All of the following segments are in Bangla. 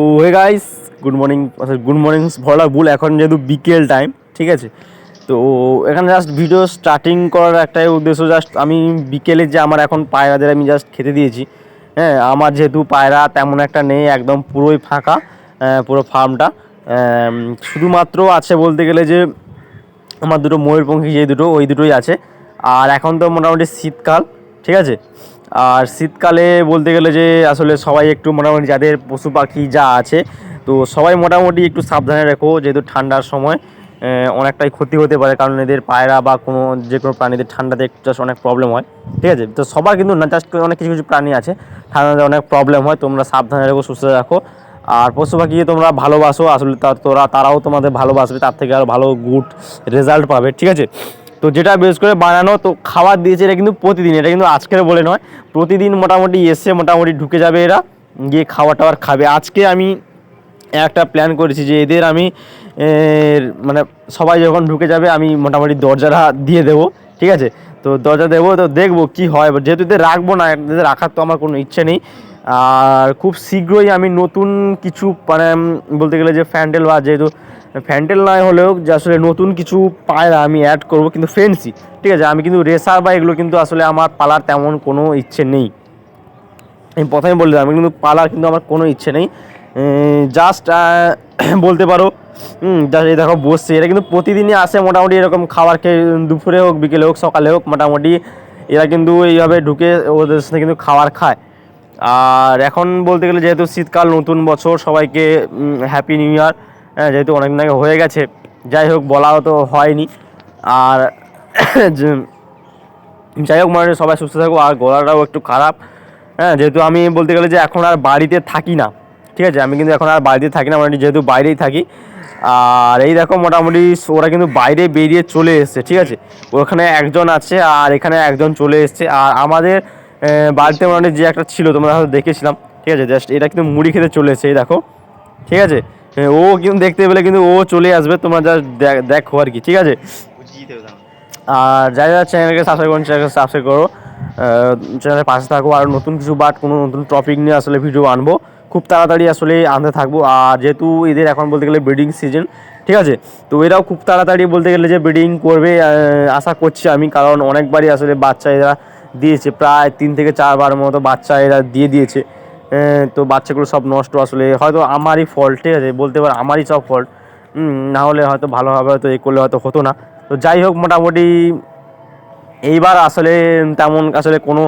ও হে গাইস গুড মর্নিং আচ্ছা গুড মর্নিং ভরা ভুল, এখন যেহেতু বিকেল টাইম ঠিক আছে? তো, এখানে জাস্ট ভিডিও স্টার্টিং করার একটাই উদ্দেশ্য জাস্ট আমি বিকেলে যে আমার এখন পায়রাদের আমি জাস্ট খেতে দিয়েছি হ্যাঁ আমার যেহেতু পায়রা তেমন একটা নেই, একদম পুরোই ফাঁকা পুরো ফার্মটা শুধুমাত্র আছে বলতে গেলে যে, আমার দুটো ময়ূরপঙ্খী যে দুটো, ওই দুটোই আছে। আর এখন তো মোটামুটি শীতকাল, ঠিক আছে? আর শীতকালে বলতে গেলে যে আসলে সবাই একটু মোটামুটি যাদের পশু পাখি যা আছে, তো সবাই মোটামুটি একটু সাবধানে রেখো, যেহেতু ঠান্ডার সময় অনেকটাই ক্ষতি হতে পারে কারণ এদের পায়রা বা কোনো যে কোনো প্রাণীদের ঠান্ডাতে একটু অনেক প্রবলেম হয়, ঠিক আছে? তো সবার কিন্তু না জাস্ট অনেক কিছু কিছু প্রাণী আছে, ঠান্ডাতে অনেক প্রবলেম হয়, তোমরা সাবধানে রেখো, সুস্থ রাখো। আর পশু পাখি তোমরা ভালোবাসো, আসলে তোরা, তারাও তোমাদের ভালোবাসবে, তার থেকে আরও ভালো গুড রেজাল্ট পাবে, ঠিক আছে? তো যেটা বেশ করে বানানো, তো খাবার দিয়েছে এটা কিন্তু প্রতিদিন, এটা কিন্তু আজকের বলে নয়। প্রতিদিন মোটামুটি এসে মোটামুটি ঢুকে যাবে এরা, গিয়ে খাবার টাবার খাবে। আজকে আমি একটা প্ল্যান করেছি যে এদের আমি মানে সবাই যখন ঢুকে যাবে, আমি মোটামুটি দরজাটা দিয়ে দেবো, ঠিক আছে? তো দরজা দেবো, তো দেখব কি হয়। যেহেতু এদের রাখব না, এদের রাখার তো আমার কোনো ইচ্ছে নেই। আর খুব শীঘ্রই আমি নতুন কিছু মানে বলতে গেলে যে ফ্যান্ডেল বা যেহেতু ফ্যান্ডেল নয় হলেও যে আসলে নতুন কিছু পায়রা আমি অ্যাড করব, কিন্তু ফেন্সি ঠিক আছে? আমি কিন্তু রেসার বা এগুলো কিন্তু আসলে আমার পালার তেমন কোনো ইচ্ছে নেই। আমি প্রথমে বলে দিলাম কিন্তু পালার কিন্তু আমার কোনো ইচ্ছে নেই। জাস্ট বলতে পারো এই দেখো বসছে। এরা কিন্তু প্রতিদিনই আসে মোটামুটি এরকম খাবার খেয়ে, দুপুরে হোক, বিকেলে হোক, সকালে হোক, মোটামুটি এরা কিন্তু এইভাবে ঢুকে ওদের সাথে কিন্তু খাবার খায়। আর এখন বলতে গেলে যেহেতু শীতকাল, নতুন বছর, সবাইকে হ্যাপি নিউ ইয়ার যেহেতু অনেক আগে হয়ে গেছে, যাই হোক, বলাও তো হয়নি। আর যাই হোক মানে সবাই সুস্থ থাকো আর গলাটাও একটু খারাপ। হ্যাঁ যেহেতু আমি বলতে গেলে যে এখন আর বাড়িতে থাকি না, ঠিক আছে? আমি কিন্তু এখন আর বাড়িতে থাকি না মানে যেহেতু বাইরেই থাকি। আর এই দেখো, মোটামুটি ওরা কিন্তু বাইরে বেরিয়ে চলে এসছে, ঠিক আছে? ওখানে একজন আছে, আর এখানে একজন চলে এসছে। আর আমাদের বাড়িতে মানে যে একটা ছিল, তোমরা হয়তো দেখেছিলাম, ঠিক আছে? জাস্ট এটা কিন্তু মুড়ি খেতে চলে এসছে, এই দেখো, ঠিক আছে? ও কিন্তু দেখতে পেলে কিন্তু ও চলে আসবে তোমরা জাস্ট দেখো আর কি ঠিক আছে? আর যারা যারা চ্যানেলকে সাবস্ক্রাইব করেন চ্যানেলকে সাবস্ক্রাইব করো। চ্যানেলের পাশে থাকো আর নতুন কিছু বাট কোনো নতুন টপিক নিয়ে আসলে ভিডিও আনব। খুব তাড়াতাড়ি আসলে আনতে থাকব। আর যেহেতু এদের এখন বলতে গেলে ব্রিডিং সিজন ঠিক আছে? তো এরাও খুব তাড়াতাড়ি বলতে গেলে যে ব্রিডিং করবে আশা করছি আমি। কারণ অনেকবারই আসলে বাচ্চা এরা দিয়েছে প্রায় তিন থেকে চারবার মতো বাচ্চা এরা দিয়ে দিয়েছে। তো বাচ্চাগুলো সব নষ্ট আসলে, হয়তো আমারই ফল্ট ঠিক আছে? বলতে পারো আমারই সব ফল্ট না হলে হয়তো ভালোভাবে হয়তো এ করলে হয়তো হতো না। তো যাই হোক, মোটামুটি এইবার আসলে তেমন আসলে কোনো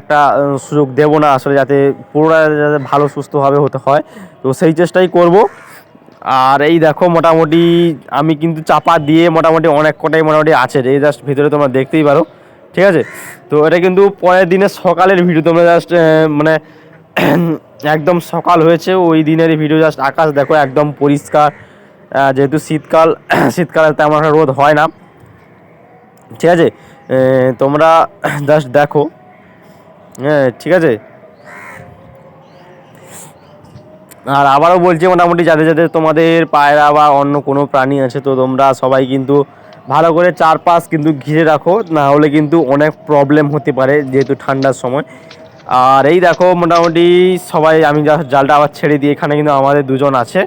একটা সুযোগ দেব না আসলে যাতে পুরোটা যাতে ভালো, সুস্থভাবে হতে হয়। তো সেই চেষ্টাই করব। আর এই দেখো, মোটামুটি আমি কিন্তু চাপা দিয়ে মোটামুটি অনেক কটাই মোটামুটি আছে। এই জাস্ট ভিতরে তোমরা দেখতেই পারো, ঠিক আছে? তো এটা কিন্তু পরের দিনে সকালের ভিডিও তোমরা জাস্ট মানে একদম সকাল হয়েছে, ওই দিনের ভিডিও জাস্ট আকাশ দেখো একদম পরিষ্কার। যেহেতু শীতকাল, শীতকালে তেমন একটা রোদ হয় না। ঠিক আছে? তোমরা জাস্ট দেখো। হ্যাঁ ঠিক আছে? আর আবারও বলছি, মোটামুটি যাদের যাদের তোমাদের পায়রা বা অন্য কোনো প্রাণী আছে, তো তোমরা সবাই কিন্তু ভালো করে চারপাশ কিন্তু ঘিরে রাখো। না হলে কিন্তু অনেক প্রবলেম হতে পারে, যেহেতু ঠান্ডার সময়। আর এই দেখো মোটামুটি সবাই, আমি জালটা আবার ছেড়ে দিই, এখানে কিন্তু আমাদের দুজন আছে,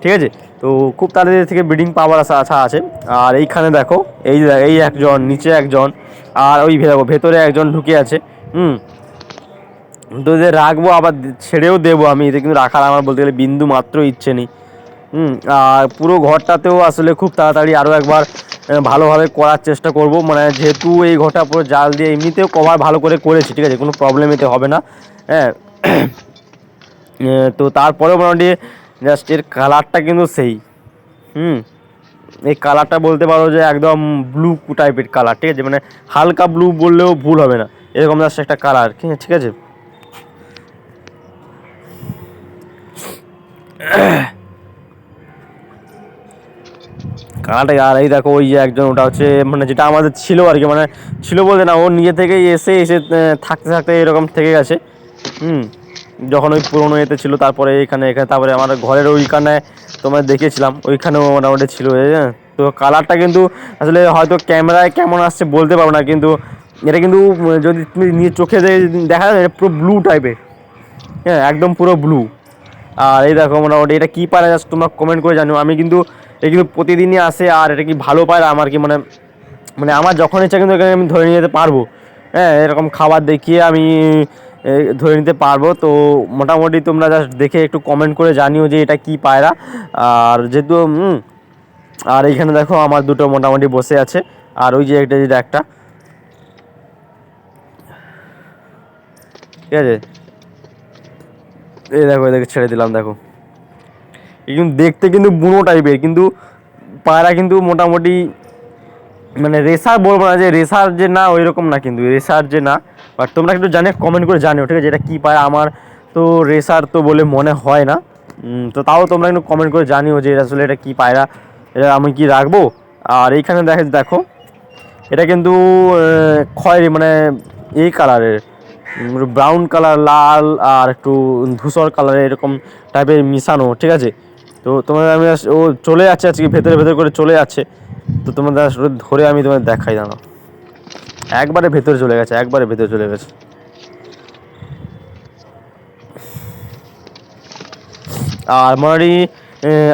ঠিক আছে? তো খুব তাড়াতাড়ি থেকে ব্রিডিং পাওয়ার আশা আশা আছে। আর এইখানে দেখো, এই এই একজন, নিচে একজন, আর ওই দেখো, ভেতরে একজন ঢুকে আছে, হুম? তো এদের রাখব, আবার ছেড়েও দেবো আমি এদের কিন্তু রাখার আমার বলতে গেলে বিন্দু মাত্র ইচ্ছে নেই। হুম, আর পুরো ঘরটাতেও আসলে খুব তাড়াতাড়ি আরও একবার ভালোভাবে করার চেষ্টা করব। মানে যেহেতু এই ঘরটা পুরো জাল দিয়ে এমনিতেও কভার ভালো করে করেছি, ঠিক আছে? কোনো প্রবলেম এতে হবে না। হ্যাঁ তো তারপরে মোটামুটি জাস্ট এর কালারটা কিন্তু সেই। হুম, এই কালারটা বলতে পারো যে একদম ব্লু টাইপের কালার ঠিক আছে? মানে হালকা ব্লু বললেও ভুল হবে না। এরকম জাস্ট একটা কালার ঠিক আছে? কানাটা আর এই দেখো, ওই যে একজন ওটা হচ্ছে মানে যেটা আমাদের ছিল আর কি মানে ছিল বলতে না, ও নিজে থেকেই এসে এসে থাকতে থাকতে এরকম থেকে গেছে। হুম, যখন ওই পুরোনো এতে ছিল, তারপরে এখানে এখানে, তারপরে আমার ঘরের ওইখানে তোমার দেখেছিলাম ওইখানেও মোটামুটি ছিল হ্যাঁ। তো কালারটা কিন্তু আসলে হয়তো ক্যামেরায় কেমন আসছে বলতে পারব না, কিন্তু এটা কিন্তু যদি তুমি নিজের চোখে দেখা যায়, এটা পুরো ব্লু টাইপের হ্যাঁ একদম পুরো ব্লু আর এই দেখো মোটামুটি, এটা কী পায়রা জাস্ট তোমরা কমেন্ট করে জানো আমি কিন্তু এটা কিন্তু প্রতিদিনই আসে আর এটা কি ভালো পায়রা আমার কি মানে মানে আমার যখন ইচ্ছা কিন্তু এখানে আমি ধরে নিয়ে যেতে পারব। হ্যাঁ এরকম খাবার দেখিয়ে আমি ধরে নিতে পারব। তো মোটামুটি তোমরা জাস্ট দেখে একটু কমেন্ট করে জানিও যে এটা কি পায়রা আর যেহেতু আর এইখানে দেখো আমার দুটো মোটামুটি বসে আছে। আর ওই যে একটা যেটা একটা। ঠিক আছে? এই দেখো, এদেরকে ছেড়ে দিলাম, দেখো। কিন্তু দেখতে কিন্তু বুনো টাইপের কিন্তু পায়রা কিন্তু মোটামুটি মানে রেসার বলব না যে রেসার যে না ওই রকম না কিন্তু রেসার যে না। বাট তোমরা একটু জানে কমেন্ট করে জানিও, ঠিক আছে? এটা কী পায়রা? আমার তো রেসার তো বলে মনে হয় না। তো তাও তোমরা একটু কমেন্ট করে জানিও যে আসলে এটা কী পায়রা, এটা আমি কি রাখব? আর এইখানে দেখে, দেখো, এটা কিন্তু খয়েরি মানে এই কালারের ব্রাউন কালার লাল আর একটু ধূসর কালারের এরকম টাইপের মিশানো, ঠিক আছে? তো তোমাদের আমি ও চলে যাচ্ছে আজকে, ভেতরে ভেতরে করে চলে যাচ্ছে। তো তোমাদের আসলে ধরে আমি তোমাদের দেখাই দাঁড়াও। একবারে ভেতরে চলে গেছে, একবারে ভেতরে চলে গেছে। আর মোটামুটি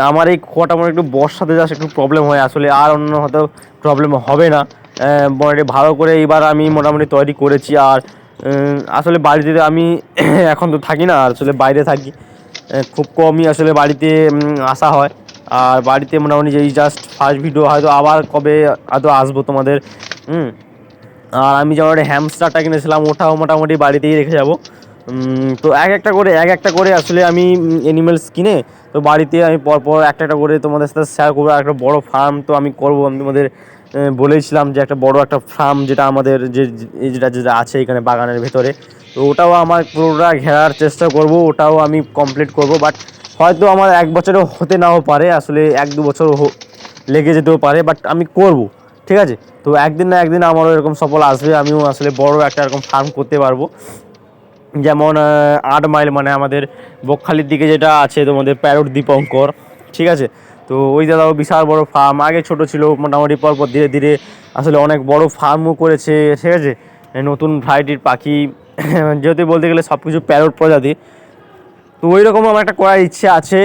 আমার এই খোয়াটা মনে একটু বর্ষাতে যাস একটু প্রবলেম হয়। আসলে আর অন্য হয়তো প্রবলেম হবে না। মোটামুটি ভালো করে এইবার আমি মোটামুটি তৈরি করেছি। আর আসলে বাড়িতে আমি এখন তো থাকি না আসলে বাইরে থাকি। খুব কমই আসলে বাড়িতে আসা হয়। আর বাড়িতে মোটামুটি যেই জাস্ট ফার্স্ট ভিডিও হয়তো আবার কবে হয়তো আসব তোমাদের, হুম? আর আমি যেমন একটা হ্যামস্টারটা কিনেছিলাম, ওটাও মোটামুটি বাড়িতেই রেখে যাব। তো এক একটা করে, এক একটা করে আসলে আমি অ্যানিমেলস কিনে, তো বাড়িতে আমি পরপর একটা একটা করে তোমাদের সাথে শেয়ার করব। একটা বড় ফার্ম তো আমি করব। আমি তোমাদের বলেছিলাম যে একটা বড় একটা ফার্ম যেটা আমাদের যে- যেটা যেটা আছে এখানে বাগানের ভেতরে। তো ওটাও আমার পুরোটা ঘেরার চেষ্টা করব, ওটাও আমি কমপ্লিট করব বাট হয়তো আমার এক বছরও হতে নাও পারে, আসলে এক দু বছর লেগে যেতেও পারে বাট আমি করব, ঠিক আছে? তো একদিন না একদিন আমারও এরকম সফল আসবে, আমিও আসলে বড় একটা এরকম ফার্ম করতে পারব। যেমন আট মাইল মানে আমাদের বকখালির দিকে যেটা আছে তোমাদের প্যারোট দীপঙ্কর, ঠিক আছে? তো ওই দাদাও বিশাল বড় ফার্ম আগে ছোট ছিল, মোটামুটি পরপর ধীরে ধীরে আসলে অনেক বড় ফার্মও করেছে, ঠিক আছে? নতুন ভ্যারাইটির পাখি যেহেতু বলতে গেলে সব কিছু প্যারোট প্রজাতি, তো ওই রকম আমার একটা করার ইচ্ছে আছে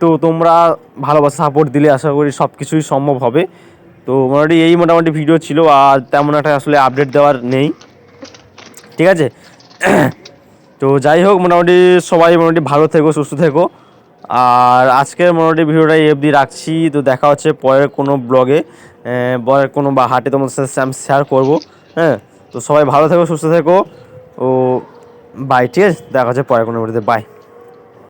তো তোমরা ভালোবাসা সাপোর্ট দিলে আশা করি সব কিছুই সম্ভব হবে। তো মোটামুটি এই মোটামুটি ভিডিও ছিল, আর তেমন একটা আসলে আপডেট দেওয়ার নেই। ঠিক আছে? তো যাই হোক, মোটামুটি সবাই মোটামুটি ভালো থেকো, সুস্থ থেকো। আর আজকের মোটামুটি ভিডিওটা অবধি রাখছি, তো দেখা হচ্ছে পরের কোনো ব্লগে পরের কোনো বা হাটে তোমাদের সাথে আমি শেয়ার করব হ্যাঁ? তো সবাই ভালো থেকো, সুস্থ থেকো। ও বাই ঠিক আছে? দেখা যাচ্ছে পরে কোনো ভিডিওতে বাই